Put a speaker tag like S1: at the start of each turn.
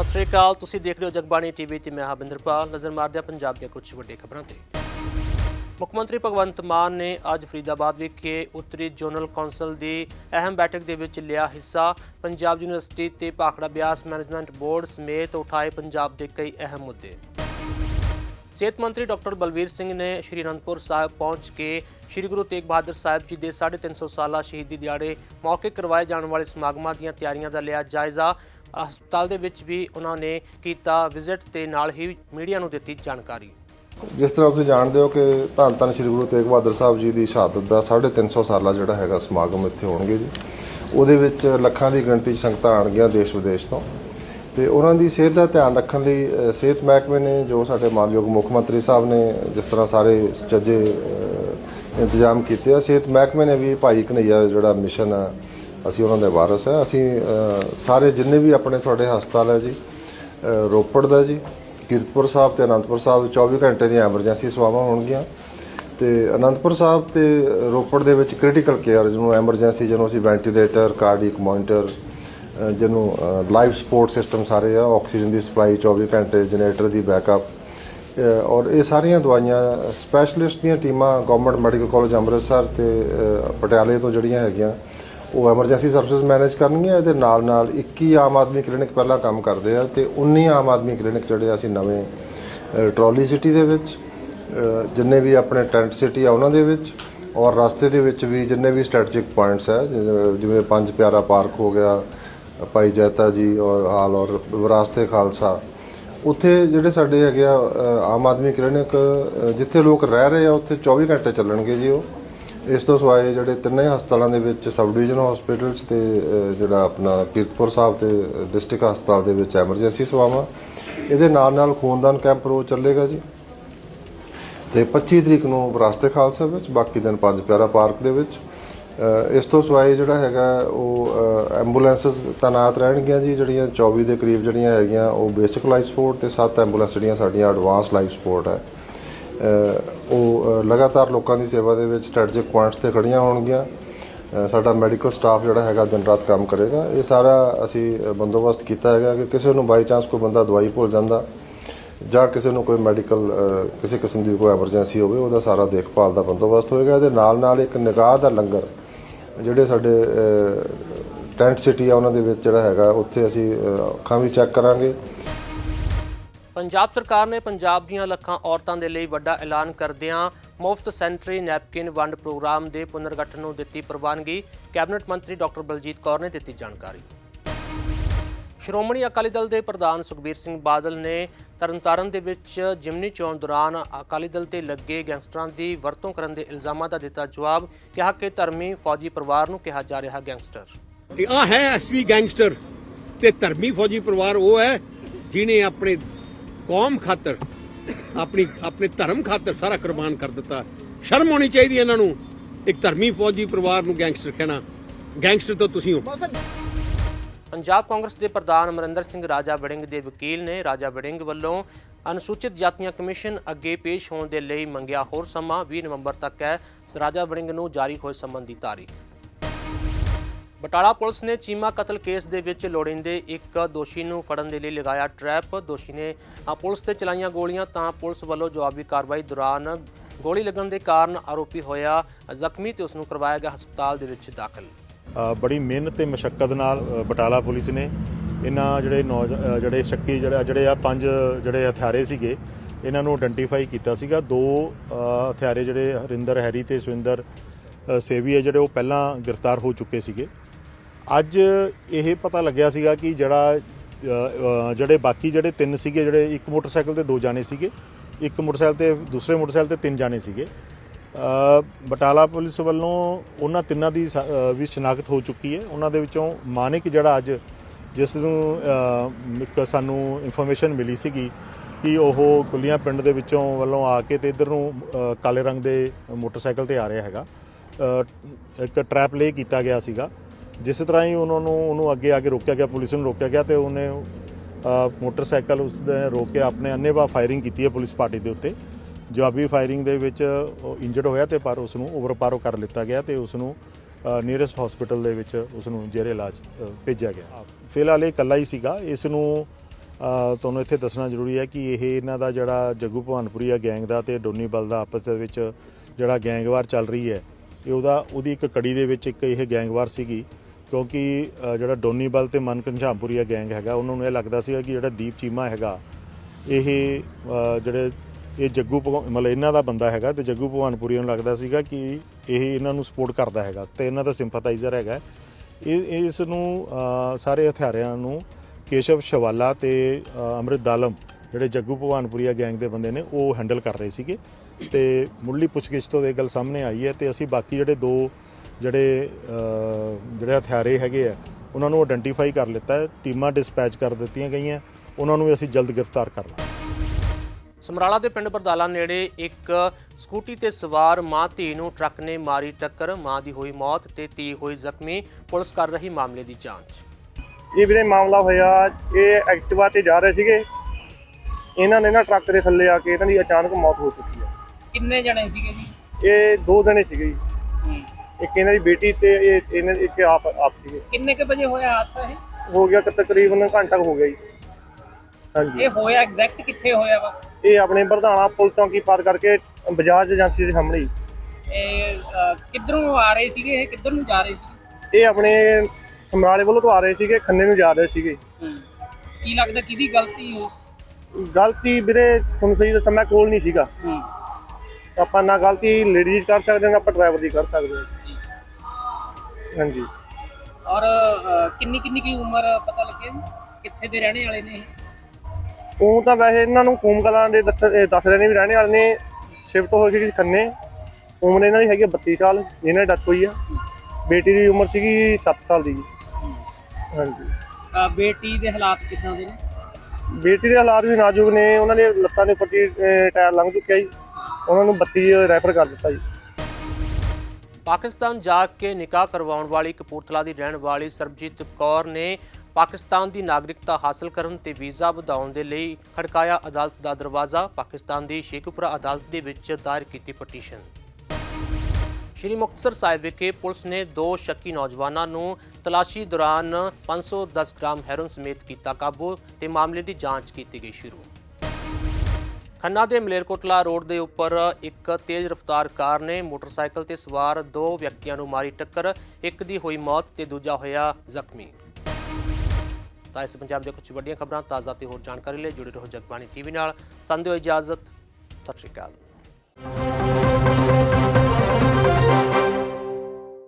S1: ਸਤਿ ਸ਼੍ਰੀ ਅਕਾਲ, ਤੁਸੀਂ ਦੇਖ ਰਹੇ ਹੋ ਜਗਬਾਣੀ ਟੀਵੀ ਤੇ ਮੈਂ ਹਵਿੰਦਰਪਾਲ ਨਜ਼ਰ ਮਾਰਦੇ ਹਾਂ ਪੰਜਾਬ ਦੀਆਂ ਕੁਝ ਵੱਡੀਆਂ ਖਬਰਾਂ ਤੇ। ਮੁੱਖ ਮੰਤਰੀ ਭਗਵੰਤ ਮਾਨ ਨੇ ਅੱਜ ਫਰੀਦਾਬਾਦ ਵਿਖੇ ਉੱਤਰੀ ਜ਼ੋਨਲ ਕੌਂਸਲ ਦੀ ਅਹਿਮ ਬੈਠਕ ਦੇ ਵਿੱਚ ਲਿਆ ਹਿੱਸਾ। ਪੰਜਾਬ ਯੂਨੀਵਰਸਿਟੀ ਤੇ ਭਾਖੜਾ ਬਿਆਸ ਮੈਨੇਜਮੈਂਟ ਬੋਰਡ ਸਮੇਤ ਉਠਾਏ ਪੰਜਾਬ ਦੇ ਕਈ ਅਹਿਮ ਮੁੱਦੇ। ਸਿਹਤ ਮੰਤਰੀ ਡਾਕਟਰ ਬਲਵੀਰ ਸਿੰਘ ਨੇ ਸ਼੍ਰੀ ਅਨੰਦਪੁਰ ਸਾਹਿਬ ਪਹੁੰਚ ਕੇ ਸ਼੍ਰੀ ਗੁਰੂ ਤੇਗ ਬਹਾਦਰ ਸਾਹਿਬ ਜੀ ਦੇ 350 ਸਾਲਾ ਸ਼ਹੀਦੀ ਦਿਹਾੜੇ ਮੌਕੇ ਕਰਵਾਏ ਜਾਣ ਵਾਲੇ ਸਮਾਗਮਾਂ ਦੀਆਂ ਤਿਆਰੀਆਂ ਦਾ ਲਿਆ ਜਾਇਜ਼ਾ। ਹਸਪਤਾਲ ਦੇ ਵਿੱਚ ਵੀ ਉਹਨਾਂ ਨੇ ਕੀਤਾ ਵਿਜ਼ਿਟ ਤੇ ਨਾਲ ਹੀ ਮੀਡੀਆ ਨੂੰ ਦਿੱਤੀ ਜਾਣਕਾਰੀ।
S2: ਜਿਸ ਤਰ੍ਹਾਂ ਤੁਸੀਂ ਜਾਣਦੇ ਹੋ ਕਿ ਧੰਨ ਧੰਨ ਸ੍ਰੀ ਗੁਰੂ ਤੇਗ ਬਹਾਦਰ ਸਾਹਿਬ ਜੀ ਦੀ ਸ਼ਹਾਦਤ ਦਾ 350 ਸਾਲਾ ਜਿਹੜਾ ਹੈਗਾ ਸਮਾਗਮ ਇੱਥੇ ਹੋਣਗੇ ਜੀ। ਉਹਦੇ ਵਿੱਚ ਲੱਖਾਂ ਦੀ ਗਿਣਤੀ 'ਚ ਸੰਗਤਾਂ ਆਣਗੀਆਂ ਦੇਸ਼ ਵਿਦੇਸ਼ ਤੋਂ। ਤੇ ਉਹਨਾਂ ਦੀ ਸਿਹਤ ਦਾ ਧਿਆਨ ਰੱਖਣ ਲਈ ਅ, ਸਿਹਤ ਮਹਿਕਮੇ ਨੇ ਜੋ ਸਾਡੇ ਮਾਨਯੋਗ ਮੁੱਖ ਮੰਤਰੀ ਸਾਹਿਬ ਨੇ ਜਿਸ ਤਰ੍ਹਾਂ ਸਾਰੇ ਸੁਚੱਜੇ ਅ, ਇੰਤਜ਼ਾਮ ਕੀਤੇ ਆ ਸਿਹਤ ਮਹਿਕਮੇ ਨੇ ਵੀ ਭਾਈ ਕਨਈਆ ਜਿਹੜਾ ਮਿਸ਼ਨ ਆ ਅਸੀਂ ਉਹਨਾਂ ਦੇ ਵਾਰਸ ਆ। ਅਸੀਂ ਅ, ਸਾਰੇ ਜਿੰਨੇ ਵੀ ਆਪਣੇ ਤੁਹਾਡੇ ਹਸਪਤਾਲ ਹੈ ਜੀ ਅ, ਰੋਪੜ ਦਾ ਜੀ ਕੀਰਤਪੁਰ ਸਾਹਿਬ ਤੇ ਅਨੰਦਪੁਰ ਸਾਹਿਬ 24 ਘੰਟੇ ਦੀਆਂ ਐਮਰਜੈਂਸੀ ਸੇਵਾਵਾਂ ਹੋਣਗੀਆਂ। ਤੇ ਅਨੰਦਪੁਰ ਸਾਹਿਬ ਤੇ ਰੋਪੜ ਦੇ ਵਿੱਚ ਕ੍ਰਿਟੀਕਲ ਕੇਅਰ ਜਿਹਨੂੰ ਐਮਰਜੈਂਸੀ ਜਿਹਨੂੰ ਅਸੀਂ ਵੈਂਟੀਲੇਟਰ ਕਾਰਡਿਕ ਮੋਨੀਟਰ ਜਿਹਨੂੰ ਲਾਈਫ ਸਪੋਰਟ ਸਿਸਟਮ ਸਾਰੇ ਆ ਆਕਸੀਜਨ ਦੀ ਸਪਲਾਈ 24 ਘੰਟੇ ਜਨਰੇਟਰ ਦੀ ਬੈਕਅਪ ਔਰ ਇਹ ਸਾਰੀਆਂ ਦਵਾਈਆਂ ਸਪੈਸ਼ਲਿਸਟ ਦੀਆਂ ਟੀਮਾਂ ਗਵਰਨਮੈਂਟ ਮੈਡੀਕਲ ਕਾਲਜ ਅੰਮ੍ਰਿਤਸਰ ਤੇ ਪਟਿਆਲੇ ਤੋਂ ਜਿਹੜੀਆਂ ਹੈਗੀਆਂ ਉਹ ਐਮਰਜੈਂਸੀ ਸਰਵਿਸਿਜ਼ ਮੈਨੇਜ ਕਰਨਗੀਆਂ। ਇਹਦੇ ਨਾਲ ਨਾਲ 21 ਆਮ ਆਦਮੀ ਕਲੀਨਿਕ ਪਹਿਲਾਂ ਕੰਮ ਕਰਦੇ ਆ ਤੇ 19 ਆਮ ਆਦਮੀ ਕਲੀਨਿਕ ਜਿਹੜੇ ਅਸੀਂ ਨਵੇਂ ਅ, ਟਰਾਲੀ ਸਿਟੀ ਦੇ ਵਿੱਚ ਜਿੰਨੇ ਵੀ ਆਪਣੇ ਟੈਂਟ ਸਿਟੀ ਆ ਉਹਨਾਂ ਦੇ ਵਿੱਚ ਔਰ ਰਸਤੇ ਦੇ ਵਿੱਚ ਵੀ ਜਿੰਨੇ ਵੀ ਸਟ੍ਰੈਟਜਿਕ ਪੁਆਇੰਟਸ ਹੈ ਜਿਵੇਂ ਪੰਜ ਪਿਆਰਾ ਪਾਰਕ ਹੋ ਗਿਆ ਭਾਈ ਜੈਤਾ ਜੀ ਔਰ ਹਾਲ ਔਰ ਵਿਰਾਸਤੇ ਖਾਲਸਾ। ਉੱਥੇ ਜਿਹੜੇ ਸਾਡੇ ਹੈਗੇ ਆ ਆਮ ਆਦਮੀ ਕਲੀਨਿਕ ਜਿੱਥੇ ਲੋਕ ਰਹਿ ਰਹੇ ਆ ਉੱਥੇ 24 ਘੰਟੇ ਚੱਲਣਗੇ ਜੀ ਉਹ। ਇਸ ਤੋਂ ਸਿਵਾਏ ਜਿਹੜੇ ਤਿੰਨੇ ਹਸਪਤਾਲਾਂ ਦੇ ਵਿੱਚ ਸਬ ਡਿਵੀਜ਼ਨ ਹਸਪੀਟਲਸ ਤੇ ਅ, ਜਿਹੜਾ ਆਪਣਾ ਕੀਰਤਪੁਰ ਸਾਹਿਬ ਤੇ ਡਿਸਟ੍ਰਿਕਟ ਹਸਪਤਾਲ ਦੇ ਵਿੱਚ ਐਮਰਜੈਂਸੀ ਸੇਵਾਵਾਂ ਇਹਦੇ ਨਾਲ ਨਾਲ ਖੂਨਦਾਨ ਕੈਂਪ ਰੋਜ਼ ਚੱਲੇਗਾ ਜੀ। ਤੇ 25 ਤਰੀਕ ਨੂੰ ਵਿਰਾਸਤੇ ਖਾਲਸਾ ਵਿੱਚ ਬਾਕੀ ਦਿਨ ਪੰਜ ਪਿਆਰਾ ਪਾਰਕ ਦੇ ਵਿੱਚ। ਇਸ ਤੋਂ ਸਿਵਾਏ ਜਿਹੜਾ ਹੈਗਾ ਉਹ ਐਂਬੂਲੈਂਸਸ ਤਾਇਨਾਤ ਰਹਿਣਗੀਆਂ ਜੀ, ਜਿਹੜੀਆਂ 24 ਦੇ ਕਰੀਬ ਜਿਹੜੀਆਂ ਹੈਗੀਆਂ, ਉਹ ਬੇਸਿਕ ਲਾਈਫ ਸਪੋਰਟ ਤੇ ਸੱਤ ਐਂਬੂਲੈਂਸ ਜਿਹੜੀਆਂ ਸਾਡੀਆਂ ਐਡਵਾਂਸ ਲਾਈਫ ਸਪੋਰਟ ਹੈ। ਉਹ ਲਗਾਤਾਰ ਲੋਕਾਂ ਦੀ ਸੇਵਾ ਦੇ ਵਿੱਚ ਸਟ੍ਰੈਟਜਿਕ ਪੁਆਇੰਟਸ ਤੇ ਖੜੀਆਂ ਹੋਣਗੀਆਂ। ਸਾਡਾ ਮੈਡੀਕਲ ਸਟਾਫ ਜਿਹੜਾ ਹੈਗਾ ਦਿਨ ਰਾਤ ਕੰਮ ਕਰੇਗਾ। ਇਹ ਸਾਰਾ ਅਸੀਂ ਬੰਦੋਬਸਤ ਕੀਤਾ ਹੈਗਾ ਕਿ ਕਿਸੇ ਨੂੰ ਬਾਈ ਚਾਂਸ ਕੋਈ ਬੰਦਾ ਦਵਾਈ ਭੁੱਲ ਜਾਂਦਾ ਜਾਂ ਕਿਸੇ ਨੂੰ ਕੋਈ ਮੈਡੀਕਲ ਕਿਸੇ ਕਿਸਮ ਦੀ ਕੋਈ ਐਮਰਜੈਂਸੀ ਹੋਵੇ, ਉਹਦਾ ਸਾਰਾ ਦੇਖਭਾਲ ਦਾ ਬੰਦੋਬਸਤ ਹੋਏਗਾ। ਇਹਦੇ ਨਾਲ ਨਾਲ ਇੱਕ ਨਿਗਾਹ ਦਾ ਲੰਗਰ, ਜਿਹੜੇ ਸਾਡੇ ਟੈਂਟ ਸਿਟੀ ਆ ਉਹਨਾਂ ਦੇ ਵਿੱਚ ਜਿਹੜਾ ਹੈਗਾ, ਉੱਥੇ ਅਸੀਂ ਅੱਖਾਂ ਵੀ ਚੈੱਕ ਕਰਾਂਗੇ।
S1: ਪੰਜਾਬ ਸਰਕਾਰ ਨੇ ਪੰਜਾਬ ਦੀਆਂ ਲੱਖਾਂ ਔਰਤਾਂ ਦੇ ਲਈ ਵੱਡਾ ਐਲਾਨ ਕਰਦਿਆਂ ਮੁਫਤ ਸੈਂਟਰੀ ਨੈਪਕਿਨ ਵੰਡ ਪ੍ਰੋਗਰਾਮ ਦੇ ਪੁਨਰਗਠਨ ਨੂੰ ਦਿੱਤੀ ਪ੍ਰਵਾਨਗੀ। ਕੈਬਨਿਟ ਮੰਤਰੀ ਡਾਕਟਰ ਬਲਜੀਤ ਕੌਰ ਨੇ ਦਿੱਤੀ ਜਾਣਕਾਰੀ। ਸ਼੍ਰੋਮਣੀ ਅਕਾਲੀ ਦਲ ਦੇ ਪ੍ਰਧਾਨ ਸੁਖਬੀਰ ਸਿੰਘ ਬਾਦਲ ਨੇ ਤਰਨਤਾਰਨ ਦੇ ਵਿੱਚ ਜਿਮਨੀ ਚੋਣ ਦੌਰਾਨ ਅਕਾਲੀ ਦਲ ਤੇ ਲੱਗੇ ਗੈਂਗਸਟਰਾਂ ਦੀ ਵਰਤੋਂ ਕਰਨ ਦੇ ਇਲਜ਼ਾਮਾਂ ਦਾ ਦਿੱਤਾ ਜਵਾਬ, ਕਿਹਾ ਕਿ ਧਰਮੀ ਫੌਜੀ ਪਰਿਵਾਰ ਨੂੰ ਕਿਹਾ ਜਾ ਰਿਹਾ ਗੈਂਗਸਟਰ।
S3: ਆ ਹੈ ਅਸਲੀ ਗੈਂਗਸਟਰ ਤੇ ਧਰਮੀ ਫੌਜੀ ਪਰਿਵਾਰ, ਉਹ ਹੈ ਜਿਨੇ ਆਪਣੇ ਕੌਮ ਖਾਤਰ, ਆਪਣੀ, ਆਪਣੇ ਧਰਮ ਖਾਤਰ ਸਾਰਾ ਕੁਰਬਾਨ ਕਰ ਦਿੱਤਾ। ਸ਼ਰਮ ਹੋਣੀ ਚਾਹੀਦੀ ਇਹਨਾਂ ਨੂੰ, ਇੱਕ ਧਰਮੀ ਫੌਜੀ ਪਰਿਵਾਰ ਨੂੰ ਗੈਂਗਸਟਰ ਕਹਿਣਾ। ਗੈਂਗਸਟਰ ਤਾਂ ਤੁਸੀਂ ਹੋ।
S1: ਪੰਜਾਬ ਕਾਂਗਰਸ ਦੇ ਪ੍ਰਧਾਨ ਅਮਰਿੰਦਰ ਸਿੰਘ ਰਾਜਾ ਵੜਿੰਗ ਦੇ ਵਕੀਲ ਨੇ ਰਾਜਾ ਵੜਿੰਗ ਵੱਲੋਂ ਅਨੁਸੂਚਿਤ ਜਾਤੀਆਂ ਕਮਿਸ਼ਨ ਅੱਗੇ ਪੇਸ਼ ਹੋਣ ਦੇ ਲਈ ਮੰਗਿਆ ਹੋਰ ਸਮਾਂ 20 ਨਵੰਬਰ ਤੱਕ ਹੈ। ਰਾਜਾ ਵੜਿੰਗ ਨੂੰ ਜਾਰੀ ਹੋਏ ਸੰਬੰਧ ਦੀ ਤਾਰੀਖ। ਬਟਾਲਾ ਪੁਲਿਸ ਨੇ ਚੀਮਾ ਕਤਲ ਕੇਸ ਦੇ ਵਿੱਚ ਲੋੜਿੰਦੇ ਇੱਕ ਦੋਸ਼ੀ ਨੂੰ ਫੜਨ ਦੇ ਲਈ ਲਗਾਇਆ ਟਰੈਪ। ਦੋਸ਼ੀ ਨੇ ਪੁਲਿਸ ਤੇ ਚਲਾਈਆਂ ਗੋਲੀਆਂ ਤਾਂ ਪੁਲਿਸ ਵੱਲੋਂ ਜਵਾਬੀ ਕਾਰਵਾਈ ਦੌਰਾਨ ਗੋਲੀ ਲੱਗਣ ਦੇ ਕਾਰਨ ਆਰੋਪੀ ਹੋਇਆ ਜ਼ਖਮੀ ਤੇ ਉਸ ਨੂੰ ਕਰਵਾਇਆ ਗਿਆ ਹਸਪਤਾਲ ਦੇ ਵਿੱਚ ਦਾਖਲ।
S4: ਬੜੀ ਮਿਹਨਤ ਤੇ ਮਸ਼ੱਕਤ ਨਾਲ ਬਟਾਲਾ ਪੁਲਿਸ ਨੇ ਇਹਨਾਂ ਜਿਹੜੇ ਨੌਜ- ਜਿਹੜੇ ਸ਼ੱਕੀ ਜਿਹੜੇ ਜਿਹੜੇ ਆ ਪੰਜ ਜਿਹੜੇ ਹਥਿਆਰੇ ਸੀਗੇ, ਇਹਨਾਂ ਨੂੰ ਆਇਡੈਂਟੀਫਾਈ ਕੀਤਾ ਸੀਗਾ। ਦੋ ਹਥਿਆਰੇ ਜਿਹੜੇ ਹਰਿੰਦਰ ਹੈਰੀ ਤੇ ਸੁਰਿੰਦਰ ਸੇਵੀ ਹੈ ਜਿਹੜੇ ਉਹ ਪਹਿਲਾਂ ਗ੍ਰਿਫਤਾਰ ਹੋ ਚੁੱਕੇ ਸੀਗੇ। ਅੱਜ ਇਹ ਪਤਾ ਲੱਗਿਆ ਸੀਗਾ ਕਿ ਜਿਹੜਾ ਜਿਹੜੇ ਬਾਕੀ ਜਿਹੜੇ ਤਿੰਨ ਸੀਗੇ, ਜਿਹੜੇ ਇੱਕ ਮੋਟਰਸਾਈਕਲ ਤੇ ਦੋ ਜਾਣੇ ਸੀਗੇ, ਇੱਕ ਮੋਟਰਸਾਈਕਲ ਤੇ ਦੂਸਰੇ ਮੋਟਰਸਾਈਕਲ ਤੇ ਤਿੰਨ ਜਾਣੇ ਸੀਗੇ। ਬਟਾਲਾ ਪੁਲਿਸ ਵੱਲੋਂ ਉਹਨਾਂ ਤਿੰਨਾਂ ਦੀ ਸ- ਵੀ ਸ਼ਨਾਖਤ ਹੋ ਚੁੱਕੀ ਹੈ। ਉਹਨਾਂ ਦੇ ਵਿੱਚੋਂ ਮਾਨਿਕ ਜਿਹੜਾ ਅੱਜ ਜਿਸ ਨੂੰ ਇੱਕ ਸਾਨੂੰ ਇਨਫੋਰਮੇਸ਼ਨ ਮਿਲੀ ਸੀਗੀ ਕਿ ਉਹ ਕੁੱਲੀਆਂ ਪਿੰਡ ਦੇ ਵਿੱਚੋਂ ਵੱਲੋਂ ਆ ਕੇ ਤੇ ਇਧਰ ਨੂੰ ਕਾਲੇ ਰੰਗ ਦੇ ਮੋਟਰਸਾਈਕਲ ਤੇ ਆ ਰਿਹਾ ਹੈਗਾ। ਇੱਕ ਟਰੈਪ ਲੇ ਕੀਤਾ ਗਿਆ ਸੀਗਾ। ਜਿਸ ਤਰ੍ਹਾਂ ਹੀ ਉਹਨਾਂ ਨੂੰ ਉਹਨੂੰ ਅੱਗੇ ਆ ਕੇ ਰੋਕਿਆ ਗਿਆ, ਪੁਲਿਸ ਨੂੰ ਰੋਕਿਆ ਗਿਆ ਤੇ ਉਹਨੇ ਮੋਟਰਸਾਈਕਲ ਉਸ ਦੇ ਰੋਕ ਕੇ ਆਪਣੇ ਅੰਨੇਵਾ ਫਾਇਰਿੰਗ ਕੀਤੀ ਹੈ ਪੁਲਿਸ ਪਾਰਟੀ ਦੇ ਉੱਤੇ। ਜਵਾਬੀ ਫਾਇਰਿੰਗ ਦੇ ਵਿੱਚ ਉਹ ਇੰਜਰਡ ਹੋਇਆ ਤੇ ਪਰ ਉਸ ਨੂੰ ਓਵਰਪਾਰੋ ਕਰ ਲਿੱਤਾ ਗਿਆ ਤੇ ਉਸ ਨੂੰ ਨੀਅਰੈਸਟ ਹਸਪੀਟਲ ਦੇ ਵਿੱਚ ਉਸ ਨੂੰ ਜੇਰੇ ਇਲਾਜ ਭੇਜਿਆ ਗਿਆ। ਫਿਲਹਾਲ ਇਹ ਇਕੱਲਾ ਹੀ ਸੀਗਾ। ਇਸ ਨੂੰ ਤੁਹਾਨੂੰ ਇੱਥੇ ਦੱਸਣਾ ਜ਼ਰੂਰੀ ਹੈ ਕਿ ਇਹ ਇਹਨਾਂ ਦਾ ਜਿਹੜਾ ਜੱਗੂ ਭਵਾਨਪੁਰੀਆ ਗੈਂਗ ਦਾ ਤੇ ਡੋਨੀ ਬਲ ਦਾ ਆਪਸ ਦੇ ਵਿੱਚ ਜਿਹੜਾ ਗੈਂਗਵਾਰ ਚੱਲ ਰਹੀ ਹੈ, ਇਹ ਉਹਦਾ, ਉਹਦੀ ਇੱਕ ਕੜੀ ਦੇ ਵਿੱਚ ਇੱਕ ਇਹ ਗੈਂਗਵਾਰ ਸੀਗੀ। ਕਿਉਂਕਿ ਜਿਹੜਾ ਡੋਨੀ ਬਲ ਤੇ ਮਨ ਘਨਸ਼ਾਮਪੁਰੀਆ ਗੈਂਗ ਹੈਗਾ ਉਹਨਾਂ ਨੂੰ ਇਹ ਲੱਗਦਾ ਸੀਗਾ ਕਿ ਜਿਹੜਾ ਦੀਪ ਚੀਮਾ ਹੈਗਾ ਇਹ ਜਿਹੜੇ ਇਹ ਜੱਗੂ ਭਗਵਾ- ਮਤਲਬ ਇਹਨਾਂ ਦਾ ਬੰਦਾ ਹੈਗਾ ਤੇ ਜੱਗੂ ਭਵਾਨਪੁਰੀ ਨੂੰ ਲੱਗਦਾ ਸੀਗਾ ਕਿ ਇਹ ਇਹਨਾਂ ਨੂੰ ਸਪੋਰਟ ਕਰਦਾ ਹੈਗਾ ਤੇ ਇਹਨਾਂ ਦਾ ਸਿੰਪਥਾਈਜ਼ਰ ਹੈਗਾ। ਇਹ ਇਸ ਨੂੰ ਸਾਰੇ ਹਥਿਆਰਿਆਂ ਨੂੰ ਕੇਸ਼ਵ ਸ਼ਵਾਲਾ ਤੇ ਅ, ਅੰਮ੍ਰਿਤ ਦਾਲਮ ਜਿਹੜੇ ਜੱਗੂ ਭਵਾਨਪੁਰੀਆ ਗੈਂਗ ਦੇ ਬੰਦੇ ਨੇ ਉਹ ਹੈਂਡਲ ਕਰ ਰਹੇ ਸੀਗੇ। ਤੇ ਮੁੱਢਲੀ ਪੁੱਛਗਿੱਛ ਤੋਂ ਇਹ ਗੱਲ ਸਾਹਮਣੇ ਆਈ ਹੈ ਤੇ ਅਸੀਂ ਬਾਕੀ ਜਿਹੜੇ ਦੋ ਜਿਹੜੇ ਜਿਹੜੇ ਹਥਿਆਰੇ ਹੈਗੇ ਆ ਉਹਨਾਂ ਨੂੰ ਆਇਡੈਂਟੀਫਾਈ ਕਰ ਲਿੱਤਾ ਹੈ ਟੀਮਾਂ ਡਿਸਪੈਚ ਕਰ ਦਿੱਤੀਆਂ ਗਈਆਂ ਉਹਨਾਂ ਨੂੰ ਅਸੀਂ ਜਲਦ ਗ੍ਰਿਫਤਾਰ ਕਰ ਲਾਂਗੇ।
S1: ਸਮਰਾਲਾ ਦੇ ਪਿੰਡ ਬਰਦਾਲਾ ਨੇੜੇ ਇੱਕ ਸਕੂਟੀ ਤੇ ਸਵਾਰ ਮਾਂ ਧੀ ਨੂੰ ਟਰੱਕ ਨੇ ਮਾਰੀ ਟੱਕਰ ਮਾਂ ਦੀ ਹੋਈ ਮੌਤ ਤੇ ਧੀ ਹੋਈ ਜ਼ਖਮੀ ਪੁਲਿਸ ਕਰ ਰਹੀ ਮਾਮਲੇ ਦੀ ਜਾਂਚ।
S5: ਇਹ ਵੀਰੇ ਮਾਮਲਾ ਹੋਇਆ ਇਹ ਐਕਟਿਵਾ ਤੇ ਜਾ ਰਹੇ ਸੀਗੇ। ਇਹਨਾਂ ਨੇ ਨਾ ਟਰੱਕ ਦੇ ਥੱਲੇ ਆ ਕੇ ਇਹਨਾਂ ਦੀ ਅਚਾਨਕ ਮੌਤ ਹੋ ਚੁੱਕੀ ਹੈ।
S6: ਕਿੰਨੇ ਜਣੇ ਸੀਗੇ ਜੀ?
S5: ਇਹ ਦੋ ਜਣੇ ਸੀਗੇ ਜੀ। ਇੱਕ ਇਹਨਾਂ ਦੀ ਬੇਟੀ ਤੇ ਇਹ ਇਹਨਾਂ ਇੱਕ ਆਪ ਆਪ ਸੀਗੇ।
S6: ਕਿੰਨੇ ਕ ਵਜੇ ਹੋਇਆ ਹਾਦਸਾ ਇਹ?
S5: ਹੋ ਗਿਆ ਕਿ ਤਕਰੀਬਨ ਘੰਟਾ ਕੁ ਹੋ ਗਿਆ ਜੀ। ਹਾਂਜੀ।
S6: ਇਹ ਹੋਇਆ ਐਗਜ਼ੈਕਟ ਕਿੱਥੇ ਹੋਇਆ ਵਾ?
S5: ਇਹ ਆਪਣੇ ਪ੍ਰਧਾਨਾ ਪੁਲ ਚੌਂਕੀ ਪਾਰ ਕਰਕੇ ਬਜਾਜ ਏਜੰਸੀ ਦੇ ਸਾਹਮਣੇ
S6: ਇਹ ਅਹ, ਕਿੱਧਰੋਂ ਆ ਰਹੇ ਸੀਗੇ? ਇਹ ਕਿੱਧਰ ਨੂੰ ਜਾ ਰਹੇ ਸੀ
S5: ਇਹ ਆਪਣੇ ਸਮਰਾਲੇ ਵੱਲੋਂ ਤੋਂ ਆ ਰਹੇ ਸੀਗੇ ਖੰਨੇ ਨੂੰ ਜਾ ਰਹੇ ਸੀਗੇ।
S6: ਕੀ ਲੱਗਦਾ ਕਿਹਦੀ ਗਲਤੀ ਹੋ
S5: ਗਲਤੀ ਵੀਰੇ ਤੁਹਾਨੂੰ ਸਹੀ ਦੱਸਾਂ ਮੈਂ ਕੋਲ ਨਹੀਂ ਸੀਗਾ।
S6: ਹੂੰ।
S5: ਆਪਾਂ ਨਾ ਗਲਤੀ ਲੇਡੀਜ਼ ਕਰ ਸਕਦੇ ਹਾਂ ਨਾ ਆਪਾਂ ਡਰਾਈਵਰ ਦੀ ਕਰ ਸਕਦੇ ਹਾਂ।
S6: ਜੀ।
S5: ਹਾਂਜੀ।
S6: ਔਰ ਕਿੰਨੀ ਕਿੰਨੀ ਕੀ ਉਮਰ ਪਤਾ ਲੱਗਿਆ ਜੀ? ਕਿੱਥੇ ਦੇ ਰਹਿਣੇ ਵਾਲੇ ਨੇ
S5: ਉਹ ਤਾਂ ਵੈਸੇ ਇਹਨਾਂ ਨੂੰ ਕੂਮ ਕਲਾਂ ਦੇ ਦੱਸ ਇਹ ਦੱਸ ਰਹੇ ਨੇ ਵੀ ਰਹਿਣੇ ਵਾਲੇ ਨੇ ਸ਼ਿਫਟ ਹੋ ਗਏ ਖੰਨੇ। ਉਮਰ ਇਹਨਾਂ ਦੀ ਹੈਗੀ ਆ 32 ਸਾਲ ਇਹਨਾਂ ਦੀ ਡੈਥ ਹੋਈ ਆ। ਬੇਟੀ ਦੀ ਉਮਰ ਸੀਗੀ 7 ਸਾਲ ਦੀ। ਜੀ ਹਾਂਜੀ।
S6: ਅਹ, ਬੇਟੀ ਦੇ ਹਾਲਾਤ ਕਿਦਾਂ ਦੇ ਨੇ?
S5: ਬੇਟੀ ਦੇ ਹਾਲਾਤ ਵੀ ਨਾਜ਼ੁਕ ਨੇ ਉਹਨਾਂ ਦੇ ਲੱਤਾਂ ਦੇ ਉੱਪਰ ਦੀ ਅਹ, ਟਾਇਰ ਲੰਘ ਚੁੱਕਿਆ ਜੀ। ਉਹਨਾਂ ਨੂੰ 32 ਰੈਫਰ ਕਰ ਦਿੱਤਾ ਜੀ।
S1: ਪਾਕਿਸਤਾਨ ਜਾ ਕੇ ਨਿਕਾਹ ਕਰਵਾਉਣ ਵਾਲੀ ਕਪੂਰਥਲਾ ਦੀ ਰਹਿਣ ਵਾਲੀ ਸਰਬਜੀਤ ਕੌਰ ਨੇ ਪਾਕਿਸਤਾਨ ਦੀ ਨਾਗਰਿਕਤਾ ਹਾਸਲ ਕਰਨ ਤੇ ਵੀਜ਼ਾ ਵਧਾਉਣ ਦੇ ਲਈ ਖੜਕਾਇਆ ਅਦਾਲਤ ਦਾ ਦਰਵਾਜ਼ਾ। ਪਾਕਿਸਤਾਨ ਦੀ ਸ਼ੇਖੂਪੁਰਾ ਅਦਾਲਤ ਦੇ ਵਿੱਚ ਦਾਇਰ ਕੀਤੀ ਪਟੀਸ਼ਨ। ਸ਼੍ਰੀ ਮੁਕਤਸਰ ਸਾਹਿਬ ਵਿਖੇ ਪੁਲਿਸ ਨੇ ਦੋ ਸ਼ੱਕੀ ਨੌਜਵਾਨਾਂ ਨੂੰ ਤਲਾਸ਼ੀ ਦੌਰਾਨ 510 ਗ੍ਰਾਮ ਹੈਰੋਨ ਸਮੇਤ ਕੀਤਾ ਕਾਬੂ ਤੇ ਮਾਮਲੇ ਦੀ ਜਾਂਚ ਕੀਤੀ ਗਈ ਸ਼ੁਰੂ। ਖੰਨਾ ਦੇ ਮਲੇਰਕੋਟਲਾ ਰੋਡ ਦੇ ਉੱਪਰ ਇੱਕ ਤੇਜ਼ ਰਫ਼ਤਾਰ ਕਾਰ ਨੇ ਮੋਟਰਸਾਈਕਲ ਤੇ ਸਵਾਰ ਦੋ ਵਿਅਕਤੀਆਂ ਨੂੰ ਮਾਰੀ ਟੱਕਰ, ਇੱਕ ਦੀ ਹੋਈ ਮੌਤ ਤੇ ਦੂਜਾ ਹੋਇਆ ਜ਼ਖਮੀ। ਤਾਂ ਇਸ ਪੰਜਾਬ ਦੇ ਕੁਝ ਵੱਡੀਆਂ ਖਬਰਾਂ ਤਾਜ਼ਾ ਤੇ ਹੋਰ ਜਾਣਕਾਰੀ ਲਈ ਜੁੜੇ ਰਹੋ ਜਗਬਾਣੀ ਟੀਵੀ ਨਾਲ। ਸੰਦੇ ਹੋ ਇਜਾਜ਼ਤ, ਸਤਿ ਸ਼੍ਰੀ ਅਕਾਲ।